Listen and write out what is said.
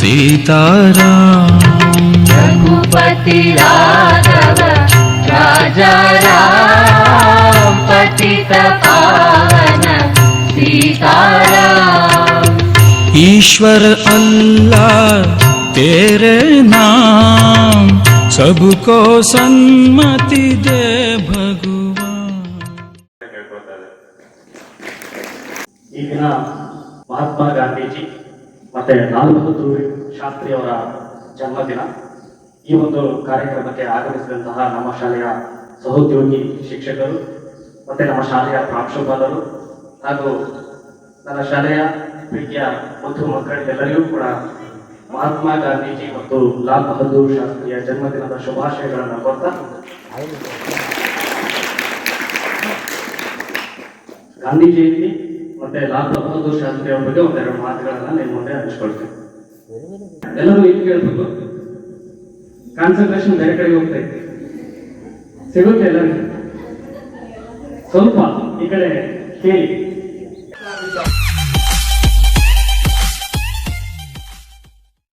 సీతారాం రఘుపతి రాఘవ రాజారాం పతిత పావన సీతారాం ईश्वर अल्लाह तेरे नाम सबको सन्मति दे भगवान महात्मा गांधी जी ಮತ್ತೆ ಲಾಲ್ ಬಹದ್ದೂರ್ ಶಾಸ್ತ್ರಿ ಅವರ ಜನ್ಮದಿನ. ಈ ಒಂದು ಕಾರ್ಯಕ್ರಮಕ್ಕೆ ಆಗಮಿಸಿದಂತಹ ನಮ್ಮ ಶಾಲೆಯ ಸಹೋದ್ಯೋಗಿ ಶಿಕ್ಷಕರು, ಮತ್ತೆ ನಮ್ಮ ಶಾಲೆಯ ಪ್ರಾಂಶುಪಾಲರು, ಹಾಗೂ ನನ್ನ ಶಾಲೆಯ ಪ್ರೀತಿಯ ಮತ್ತು ಮಕ್ಕಳಿಗೆಲ್ಲರಿಗೂ ಕೂಡ ಮಹಾತ್ಮ ಗಾಂಧೀಜಿ ಮತ್ತು ಲಾಲ್ ಬಹದ್ದೂರ್ ಶಾಸ್ತ್ರಿಯ ಜನ್ಮದಿನದ ಶುಭಾಶಯಗಳನ್ನು ಕೊಡ್ತಾ ಗಾಂಧಿ ಮತ್ತೆ ಬಹದ್ದೂರ್ ಶಾಸ್ತ್ರಿ ಅವರ ಬಗ್ಗೆ ಒಂದೆರಡು ಮಾತುಗಳನ್ನ ನಿಮ್ಮ ಮುಂದೆ ಹಂಚ್ಕೊಳ್ತೀನಿ. ಎಲ್ಲರೂ ಇಲ್ಲಿ ಕೇಳ್ಬೇಕು. ಕಾನ್ಸಂಟ್ರೇಷನ್ ಬೇರೆ ಕಡೆಗೆ ಹೋಗ್ತಾ ಇತ್ತು. ಸಿಗುತ್ತೆ ಎಲ್ಲರಿಗೂ. ಸ್ವಲ್ಪ ಈ ಕಡೆ ಕೇಳಿ.